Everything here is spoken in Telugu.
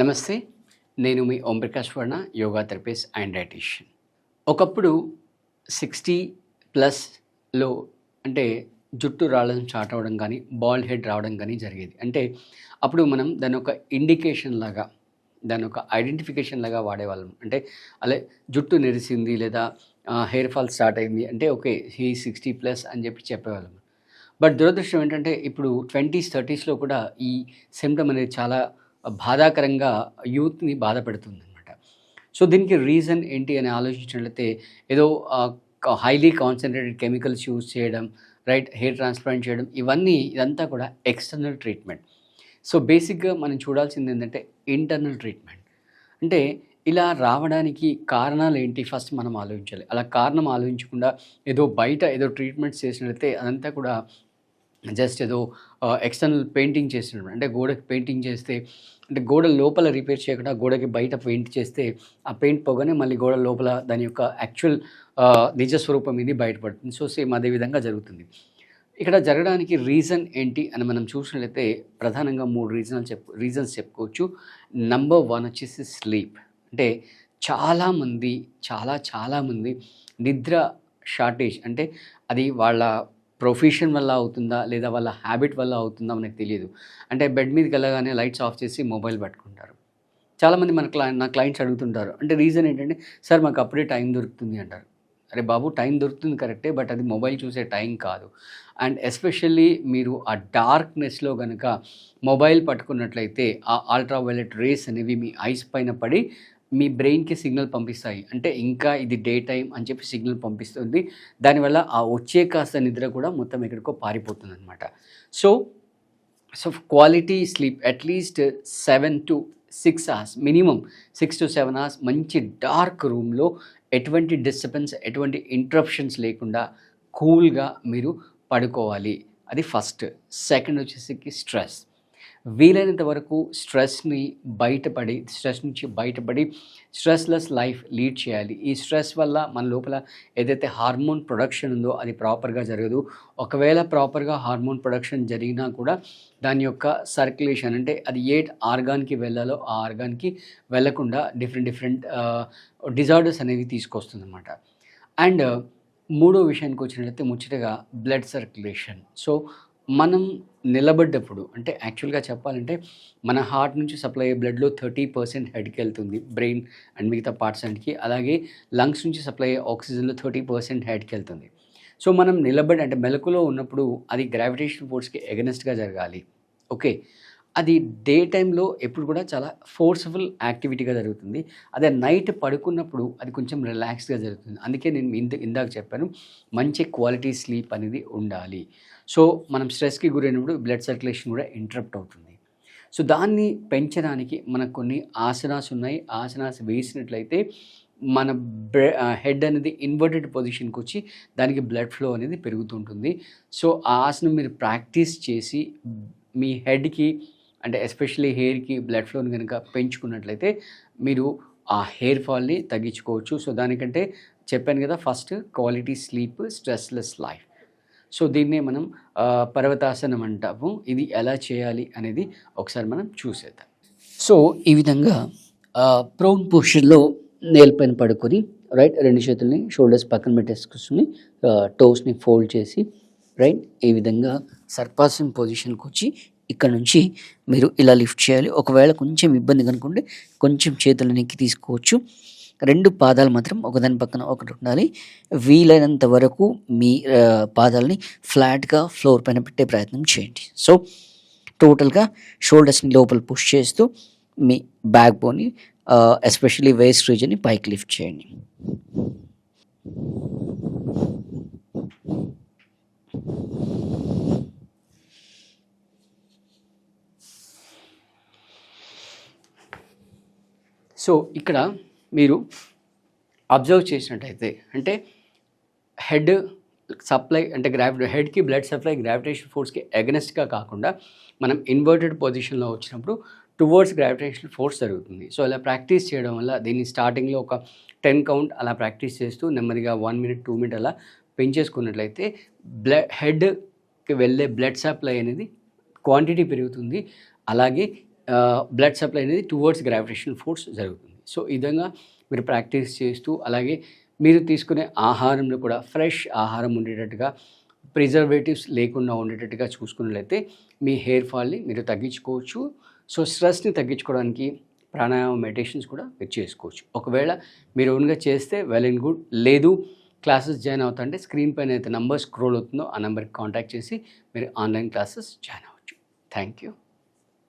నమస్తే నేను మీ Om Prakash Varna yoga therapist and dietician. ఒకప్పుడు సిక్స్టీ ప్లస్లో అంటే జుట్టు రావడం స్టార్ట్ అవ్వడం కానీ బాల్డ్ హెడ్ రావడం కానీ జరిగేది. అంటే అప్పుడు మనం దాని ఒక ఇండికేషన్ లాగా దాని ఒక ఐడెంటిఫికేషన్ లాగా వాడేవాళ్ళం. అంటే అలా జుట్టు నెరిసింది లేదా హెయిర్ ఫాల్ స్టార్ట్ అయింది అంటే ఓకే హీ సిక్స్టీ ప్లస్ అని చెప్పి చెప్పేవాళ్ళం. బట్ దురదృష్టం ఏంటంటే ఇప్పుడు ట్వంటీస్ థర్టీస్లో కూడా ఈ సిమ్టమ్ అనేది చాలా బాధాకరంగా యూత్ని బాధ పెడుతుంది అనమాట సో దీనికి రీజన్ ఏంటి అని ఆలోచించినట్లయితే ఏదో హైలీ కాన్సన్ట్రేటెడ్ కెమికల్స్ యూజ్ చేయడం రైట్ హెయిర్ ట్రాన్స్ప్లాంట్ చేయడం ఇవన్నీ ఇదంతా కూడా ఎక్స్టర్నల్ ట్రీట్మెంట్. సో బేసిక్గా మనం చూడాల్సింది ఏంటంటే ఇంటర్నల్ ట్రీట్మెంట్. అంటే ఇలా రావడానికి కారణాలు ఏంటి ఫస్ట్ మనం ఆలోచించాలి. అలా కారణం ఆలోచించకుండా ఏదో బయట ఏదో ట్రీట్మెంట్స్ చేసినట్లయితే అదంతా కూడా జస్ట్ ఏదో ఎక్స్టర్నల్ పెయింటింగ్ చేసినప్పుడు అంటే గోడకి పెయింటింగ్ చేస్తే అంటే గోడ లోపల రిపేర్ చేయకుండా గోడకి బయట పెయింట్ చేస్తే ఆ పెయింట్ పోగానే మళ్ళీ గోడ లోపల దాని యొక్క యాక్చువల్ నిజ స్వరూపం ఇది బయటపడుతుంది. సో సేమ్ అదే విధంగా జరుగుతుంది. ఇక్కడ జరగడానికి రీజన్ ఏంటి అని మనం చూసినట్లయితే ప్రధానంగా మూడు రీజనల్ చెప్పు రీజన్స్ చెప్పుకోవచ్చు. నంబర్ వన్ వచ్చేసి స్లీప్ అంటే చాలామంది చాలా చాలామంది నిద్ర షార్టేజ్ అంటే అది వాళ్ళ ప్రొఫెషన్ వల్ల అవుతుందా? లేదా వాళ్ళ హ్యాబిట్ వల్ల అవుతుందా? మనకు తెలియదు. అంటే బెడ్ మీదకి వెళ్ళగానే లైట్స్ ఆఫ్ చేసి మొబైల్ పట్టుకుంటారు. చాలామంది మన క్లై నా క్లయింట్స్ అడుగుతుంటారు. అంటే రీజన్ ఏంటంటే సార్ మాకు అప్పుడే టైం దొరుకుతుంది అంటారు. అరే బాబు టైం దొరుకుతుంది కరెక్టే బట్ అది మొబైల్ చూసే టైం కాదు. అండ్ ఎస్పెషల్లీ మీరు ఆ డార్క్నెస్లో కనుక మొబైల్ పట్టుకున్నట్లయితే ఆ అల్ట్రా వైలెట్ రేస్ అనేవి మీ ఐస్ పైన పడి మీ బ్రెయిన్కి సిగ్నల్ పంపిస్తాయి. అంటే ఇంకా ఇది డే టైం అని చెప్పి సిగ్నల్ పంపిస్తుంది. దానివల్ల ఆ వచ్చే కాస్త నిద్ర కూడా మొత్తం ఎక్కడికో పారిపోతుంది అనమాట so so quality sleep at least seven to six hours minimum six to seven hours మంచి డార్క్ రూమ్లో ఎటువంటి డిస్టర్బెన్స్ ఎటువంటి ఇంటరప్షన్స్ లేకుండా కూల్గా మీరు పడుకోవాలి. అది ఫస్ట్. సెకండ్ వచ్చేసి స్ట్రెస్. వీలైనంత వరకు స్ట్రెస్ని బయటపడి స్ట్రెస్ నుంచి బయటపడి స్ట్రెస్లెస్ లైఫ్ లీడ్ చేయాలి. ఈ స్ట్రెస్ వల్ల మన లోపల ఏదైతే హార్మోన్ ప్రొడక్షన్ ఉందో అది ప్రాపర్గా జరగదు. ఒకవేళ ప్రాపర్గా హార్మోన్ ప్రొడక్షన్ జరిగినా కూడా దాని యొక్క సర్క్యులేషన్ అంటే అది ఏ ఆర్గాన్కి వెళ్ళాలో ఆ ఆర్గాన్కి వెళ్ళకుండా డిఫరెంట్ డిఫరెంట్ డిజార్డర్స్ అనేవి తీసుకొస్తుంది అనమాట అండ్ మూడో విషయానికి వచ్చినట్లయితే ముచ్చటగా బ్లడ్ సర్క్యులేషన్. సో మనం నిలబడ్డప్పుడు అంటే యాక్చువల్గా చెప్పాలంటే మన హార్ట్ నుంచి సప్లై అయ్యే బ్లడ్లో థర్టీ పర్సెంట్ హెడ్కి వెళ్తుంది బ్రెయిన్ అండ్ మిగతా పార్ట్స్ అండ్కి అలాగే లంగ్స్ నుంచి సప్లై అయ్యే ఆక్సిజన్లో థర్టీ పర్సెంట్ హెడ్కి వెళ్తుంది. సో మనం నిలబడి అంటే మెలకులో ఉన్నప్పుడు అది గ్రావిటేషన్ ఫోర్స్కి ఎగనెస్ట్గా జరగాలి. ఓకే అది డే టైంలో ఎప్పుడు కూడా చాలా ఫోర్స్ఫుల్ యాక్టివిటీగా జరుగుతుంది. అదే నైట్ పడుకున్నప్పుడు అది కొంచెం రిలాక్స్గా జరుగుతుంది. అందుకే నేను ఇంత ఇందాక చెప్పాను మంచి క్వాలిటీ స్లీప్ అనేది ఉండాలి. సో మనం స్ట్రెస్కి గురైనప్పుడు బ్లడ్ సర్క్యులేషన్ కూడా ఇంటరప్ట్ అవుతుంది. సో దాన్ని పెంచడానికి మనకు కొన్ని ఆసనాస్ ఉన్నాయి. ఆసనాస్ వేసినట్లయితే మన హెడ్ అనేది ఇన్వర్టెడ్ పొజిషన్కి వచ్చి దానికి బ్లడ్ ఫ్లో అనేది పెరుగుతుంటుంది సో ఆ ఆసనం మీరు ప్రాక్టీస్ చేసి మీ హెడ్కి అంటే ఎస్పెషల్లీ హెయిర్కి బ్లడ్ ఫ్లోని కనుక పెంచుకున్నట్లయితే మీరు ఆ హెయిర్ ఫాల్ని తగ్గించుకోవచ్చు. సో దానికంటే చెప్పాను కదా first quality sleep stressless life. So దీన్నే మనం పర్వతాసనం అంటాము. ఇది ఎలా చేయాలి అనేది ఒకసారి మనం చూసేద్దాం. సో ఈ విధంగా ప్రోన్ పొజిషన్లో నేలపైన పడుకొని రైట్ రెండు చేతుల్ని షోల్డర్స్ పక్కన పెట్టేసుకుని టోస్ని ఫోల్డ్ చేసి రైట్ ఈ విధంగా సర్పాసన్ పొజిషన్కి వచ్చి ఇక్కడ నుంచి మీరు ఇలా లిఫ్ట్ చేయాలి. ఒకవేళ కొంచెం ఇబ్బంది కనుకుంటే కొంచెం చేతులు నెక్కి తీసుకోవచ్చు. రెండు పాదాలు మాత్రం ఒకదాని పక్కన ఒకటి ఉండాలి. వీలైనంత వరకు మీ పాదాలని ఫ్లాట్గా ఫ్లోర్ పైన పెట్టే ప్రయత్నం చేయండి. సో టోటల్గా షోల్డర్స్ని లోపల పుష్ చేస్తూ మీ బ్యాక్ బోన్ని ఎస్పెషలీ వేస్ట్ రీజన్ని పైకి లిఫ్ట్ చేయండి. సో ఇక్కడ మీరు అబ్జర్వ్ చేసినట్టయితే అంటే హెడ్ సప్లై అంటే గ్రావి హెడ్కి బ్లడ్ సప్లై గ్రావిటేషన్ ఫోర్స్కి అగెనెస్ట్గా కాకుండా మనం ఇన్వర్టెడ్ పొజిషన్లో వచ్చినప్పుడు టువర్డ్స్ గ్రావిటేషన్ ఫోర్స్ జరుగుతుంది. సో అలా ప్రాక్టీస్ చేయడం వల్ల దీన్ని స్టార్టింగ్లో ఒక టెన్ కౌంట్ అలా ప్రాక్టీస్ చేస్తూ నెమ్మదిగా వన్ మినిట్ టూ మినిట్ అలా పెంచేసుకున్నట్లయితే బ్లడ్ హెడ్కి వెళ్ళే బ్లడ్ సప్లై అనేది క్వాంటిటీ పెరుగుతుంది. అలాగే బ్లడ్ సప్లై అనేది టువర్డ్స్ గ్రావిటేషన్ ఫోర్స్ జరుగుతుంది. సో ఈ విధంగా మీరు ప్రాక్టీస్ చేస్తూ అలాగే మీరు తీసుకునే ఆహారంలో కూడా ఫ్రెష్ ఆహారం ఉండేటట్టుగా ప్రిజర్వేటివ్స్ లేకుండా ఉండేటట్టుగా చూసుకున్నట్లయితే మీ హెయిర్ ఫాల్ని మీరు తగ్గించుకోవచ్చు. సో స్ట్రెస్ని తగ్గించుకోవడానికి ప్రాణాయామ మెడిటేషన్స్ కూడా మీరు చేసుకోవచ్చు. ఒకవేళ మీరు ఓన్గా చేస్తే వెల్ అండ్ గుడ్ లేదు క్లాసెస్ జాయిన్ అవుతుంటే స్క్రీన్ పైన అయితే నంబర్ స్క్రోల్ అవుతుందో ఆ నెంబర్కి కాంటాక్ట్ చేసి మీరు ఆన్లైన్ క్లాసెస్ జాయిన్ అవ్వచ్చు. Thank you